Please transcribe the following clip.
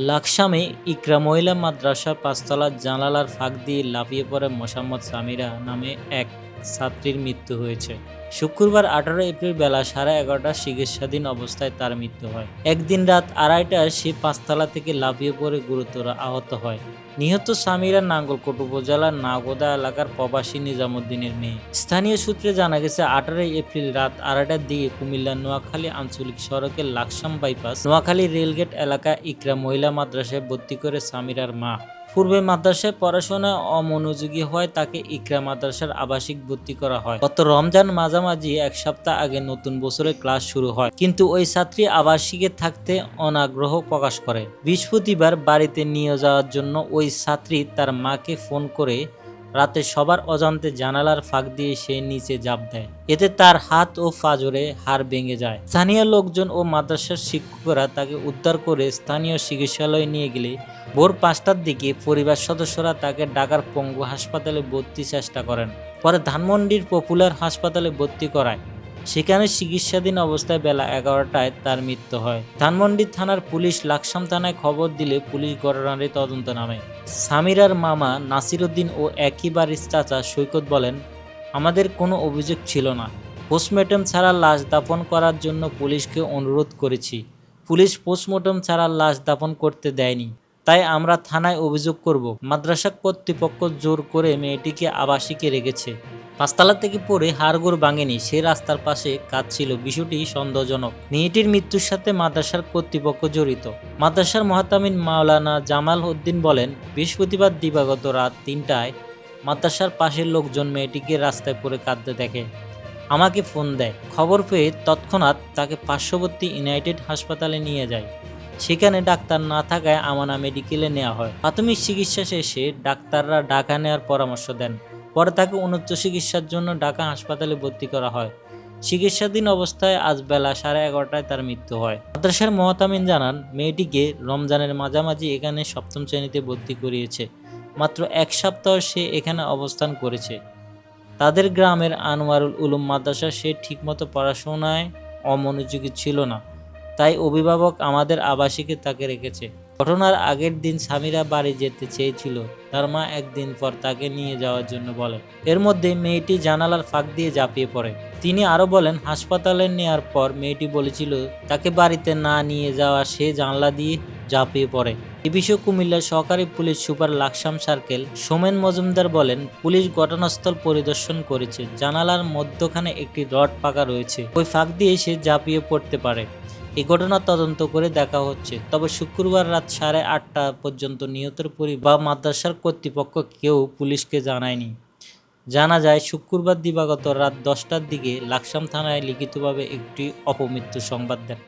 লাকসামে ইকরা মহিলা মাদ্রাসার পাঁচতলার জানালার ফাঁক দিয়ে লাফিয়ে পড়ে মোসাম্মদ সামিরা নামে এক ছাত্রীর মৃত্যু হয়েছে। শুক্রবার আঠারো এপ্রিল বেলা সাড়ে এগারোটার চিকিৎসাধীন অবস্থায় তার মৃত্যু হয়। একদিন রাত আড়াইটায় সে পাঁচতলা থেকে লাফিয়ে পড়ে গুরুতর আহত হয়। নিহত সামিরা নাঙ্গলকোট উপজেলার নাগোদা এলাকার প্রবাসী নিজামুদ্দিনের মেয়ে। স্থানীয় সূত্রে জানা গেছে, আঠারোই এপ্রিল রাত আড়াইটার দিকে কুমিল্লার নোয়াখালী আঞ্চলিক সড়কের লাকসাম বাইপাস নোয়াখালী রেলগেট এলাকা ইকরা মহিলা মাদ্রাসায় ভর্তি করে সামিরার মা। পূর্বে মাদ্রাসায় পড়াশোনায় অমনোযোগী হয়, তাকে ইকরা মাদ্রাসার আবাসিক ভর্তি করা হয়। গত রমজান মাঝামাঝি এক সপ্তাহ আগে নতুন বছরে ক্লাস শুরু হয়, কিন্তু ওই ছাত্রী আবাসিকে থাকতে অনাগ্রহ প্রকাশ করে। বৃহস্পতিবার বাড়িতে নিয়ে যাওয়ার জন্য ওই ছাত্রী তার মাকে ফোন করে রাতে সবার অজান্তে জানালার ফাঁক দিয়ে সে নিচে জাপ দেয়। এতে তার হাত ও ফাজরে হাড় ভেঙে যায়। স্থানীয় লোকজন ও মাদ্রাসার শিক্ষকরা তাকে উদ্ধার করে স্থানীয় চিকিৎসালয়ে নিয়ে গেলে ভোর পাঁচটার দিকে পরিবার সদস্যরা তাকে ঢাকার পঙ্গু হাসপাতালে ভর্তি চেষ্টা করেন। পরে ধানমন্ডির পপুলার হাসপাতালে ভর্তি করায়। সেখানে চিকিৎসাধীন অবস্থায় বেলা এগারোটায় তার মৃত্যু হয়। ধানমন্ডি থানার পুলিশ লাকসাম থানায় খবর দিলে পুলিশ ঘটনাটি তদন্ত নামে। সামিরার মামা নাসিরুদ্দিন ও একই বাড়ির চাচা সৈকত বলেন, আমাদের কোনো অভিযোগ ছিল না। পোস্টমর্টম ছাড়া লাশ দাপন করার জন্য পুলিশকে অনুরোধ করেছি। পুলিশ পোস্টমর্টম ছাড়া লাশ দাপন করতে দেয়নি। তাই আমরা থানায় অভিযোগ করব। মাদ্রাসা কর্তৃপক্ষ জোর করে মেয়েটিকে আবাসিকে রেখেছে। পাঁচতলা থেকে পড়ে হাড়গোড় ভাঙেনি, সে রাস্তার পাশে কাঁদছিল। বিষয়টি সন্দেহজনক। মেয়েটির মৃত্যুর সাথে মাদ্রাসার কর্তৃপক্ষ জড়িত। মাদ্রাসার মহাতামিন মাওলানা জামাল উদ্দিন বলেন, বৃহস্পতিবার দিবাগত রাত তিনটায় মাদ্রাসার পাশের লোকজন মেয়েটিকে রাস্তায় পড়ে কাঁদতে দেখে। আমাকে ফোন দেয়। খবর পেয়ে তৎক্ষণাৎ তাকে পার্শ্ববর্তী ইউনাইটেড হাসপাতালে নিয়ে যায়। সেখানে ডাক্তার না থাকায় আমানা মেডিকেলে নেওয়া হয়। প্রাথমিক চিকিৎসা শেষে ডাক্তাররা ঢাকা নেওয়ার পরামর্শ দেন। পরে তাকে উন্নত চিকিৎসার জন্য ঢাকা হাসপাতালে ভর্তি করা হয়। চিকিৎসাধীন অবস্থায় আজ বেলা সাড়ে এগারোটায় তার মৃত্যু হয়। মাদ্রাসার মহতামিন জানান, মেয়েটিকে রমজানের মাঝামাঝি এখানে সপ্তম শ্রেণীতে ভর্তি করিয়েছে। মাত্র এক সপ্তাহ সে এখানে অবস্থান করেছে। তাদের গ্রামের আনোয়ারুল উলুম মাদ্রাসা সে ঠিকমতো পড়াশোনায় অমনোযোগী ছিল না। তাই অভিভাবক আমাদের আবাসিকে তাকে রেখেছে। ঘটনার আগের দিন স্বামীরা বাড়ি যেতে চেয়েছিল। তার মা একদিন পর তাকে নিয়ে যাওয়ার জন্য বলে এর মধ্যে মেয়েটি জানালার ফাঁক দিয়ে ঝাঁপিয়ে পড়ে। তিনি আরও বলেন, হাসপাতালে নেওয়ার পর মেয়েটি বলেছিল, তাকে বাড়িতে না নিয়ে যাওয়া সে জানলা দিয়ে ঝাঁপিয়ে পড়ে। এ বিষয়ে কুমিল্লার সহকারী police super Laksam circle Somen Majumdar বলেন, পুলিশ ঘটনাস্থল পরিদর্শন করেছে। জানালার মধ্যখানে একটি রড পাকা রয়েছে। ওই ফাঁক দিয়ে সে ঝাঁপিয়ে পড়তে পারে। এই ঘটনা তদন্ত করে দেখা হচ্ছে। তবে শুক্রবার রাত সাড়ে আটটা পর্যন্ত নিহতের পরিবার বা মাদ্রাসার কর্তৃপক্ষ কেউ পুলিশকে জানায়নি। জানা যায়, শুক্রবার দিবাগত রাত দশটার দিকে লাকসাম থানায় লিখিতভাবে একটি অপমৃত্যু সংবাদ দেন।